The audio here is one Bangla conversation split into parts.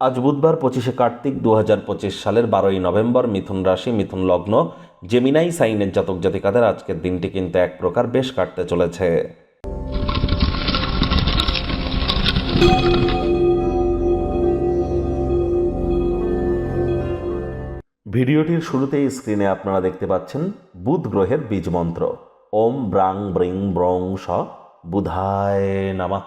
আজ বুধবার পঁচিশে কার্তিক দু হাজার পঁচিশ সালের বারোই নভেম্বর মিথুন রাশি, মিথুন লগ্ন জেমিনাই সাইনের জাতক জাতিকাদের আজকের দিনটি কিন্তু এক প্রকার বেশ কাটতে চলেছে। ভিডিওটির শুরুতেই স্ক্রিনে আপনারা দেখতে পাচ্ছেন বুধ গ্রহের বীজ মন্ত্র। ওম ব্রাং ব্রিং ব্রং স বুধায় নামা।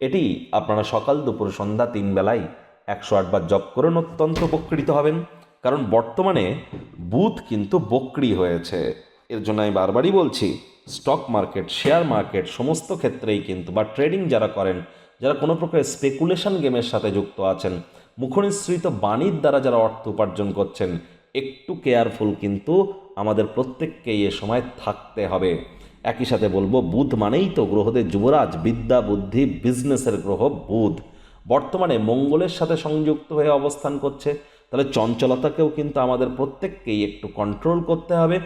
এটি আপনারা সকাল দুপুর সন্ধ্যা তিন বেলায় একশো আটবার জপ করুন, অত্যন্ত উপকৃত হবেন। কারণ বর্তমানে বুথ কিন্তু বক্রি হয়েছে। এর জন্য আমি বারবারই বলছি স্টক মার্কেট শেয়ার মার্কেট সমস্ত ক্ষেত্রেই কিন্তু, বা ট্রেডিং যারা করেন, যারা কোনো প্রকার স্পেকুলেশন গেমের সাথে যুক্ত আছেন, মুখনিসৃত বাণীর দ্বারা যারা অর্থ উপার্জন করছেন, একটু কেয়ারফুল কিন্তু আমাদের প্রত্যেককেই এ সময় থাকতে হবে। একই সাথে বলব বুধ মানেই তো গ্রহদের যুবরাজ, বিদ্যা, বুদ্ধি বিজনেসের গ্রহ, বুধ। বর্তমানে মঙ্গলের সাথে সংযুক্ত হয়ে অবস্থান করছে, তাহলে চঞ্চলতাকেও কিন্তু আমাদের প্রত্যেককেই একটু কন্ট্রোল করতে হবে।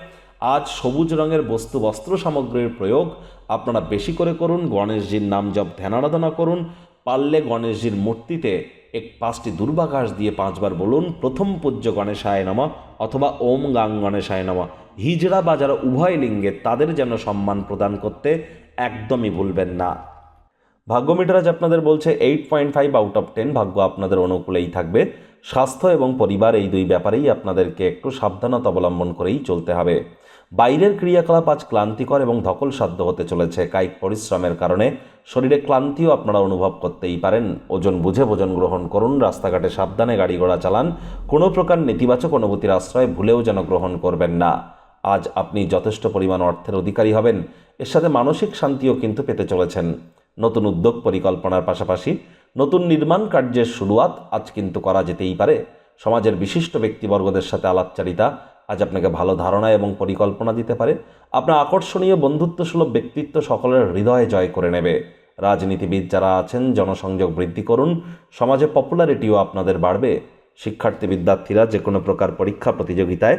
আজ সবুজ রঙের বস্তু বস্ত্র সামগ্রীর প্রয়োগ, আপনারা বেশি করে করুন, গণেশজির নাম জপ, ধ্যান আরাধনা করুন, পারলে গণেশজির মূর্তিতে এক পাঁচটি দুর্বাঘাস দিয়ে পাঁচবার বলুন, প্রথম পূজ্য গণেশায় নমা অথবা ওম গাং গণেশায় নমা। হিজড়া বা যারা উভয় লিঙ্গে তাদের যেন সম্মান প্রদান করতে একদমই ভুলবেন না। ভাগ্য মিটার আজ আপনাদের বলছে eight point five out of ten ভাগ্য আপনাদের অনুকূলেই থাকবে। স্বাস্থ্য এবং পরিবার এই দুই ব্যাপারেই আপনাদেরকে একটু সাবধানতা অবলম্বন করেই চলতে হবে। বাইরের ক্রিয়াকলাপ আজ ক্লান্তিকর এবং ধকল সাধ্য হতে চলেছে। কায়িক পরিশ্রমের কারণে শরীরে ক্লান্তিও আপনারা অনুভব করতেই পারেন। ওজন বুঝে ভোজন গ্রহণ করুন, রাস্তাঘাটে সাবধানে গাড়ি ঘোড়া চালান। কোনো প্রকার নেতিবাচক অনুভূতির আশ্রয় ভুলেও যেন গ্রহণ করবেন না। আজ আপনি যথেষ্ট পরিমাণ অর্থের অধিকারী হবেন। এর সাথে মানসিক শান্তিও কিন্তু পেতে চলেছেন। নতুন উদ্যোগ পরিকল্পনার পাশাপাশি নতুন নির্মাণ কার্যের শুরুয়াত আজ কিন্তু করা যেতেই পারে। সমাজের বিশিষ্ট ব্যক্তিবর্গদের সাথে আলাপচারিতা আজ আপনাকে ভালো ধারণা এবং পরিকল্পনা দিতে পারে। আপনার আকর্ষণীয় বন্ধুত্বসুলভ ব্যক্তিত্ব সকলের হৃদয়ে জয় করে নেবে। রাজনীতিবিদ যারা আছেন, জনসংযোগ বৃদ্ধি করুন, সমাজে পপুলারিটিও আপনাদের বাড়বে। শিক্ষার্থী, বিদ্যার্থীরা যে কোনো প্রকার পরীক্ষা প্রতিযোগিতায়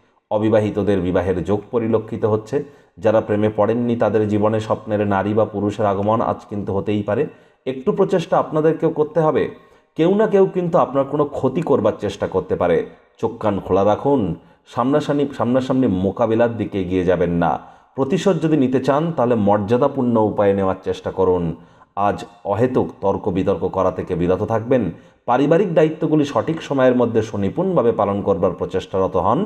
অবিবাহিতদের বিবাহের যোগ পরিলক্ষিত হচ্ছে। যারা প্রেমে পড়েননি, তাদের জীবনে স্বপ্নের নারী বা পুরুষের আগমন আজ কিন্তু হতেই পারে। একটু প্রচেষ্টা আপনাদেরকেও করতে হবে। কেউ না কেউ কিন্তু আপনার কোনো ক্ষতি করবার চেষ্টা করতে পারে। চোখ কান খোলা রাখুন। সামনাসামনি সামনাসামনি মোকাবিলার দিকে এগিয়ে যাবেন না। প্রতিশোধ যদি নিতে চান, তাহলে মর্যাদাপূর্ণ উপায়ে নেওয়ার চেষ্টা করুন। আজ অহেতুক তর্ক বিতর্ক করা থেকে বিরত থাকবেন। পারিবারিক দায়িত্বগুলি সঠিক সময়ের মধ্যে সুনিপুণভাবে পালন করবার প্রচেষ্টারত হন।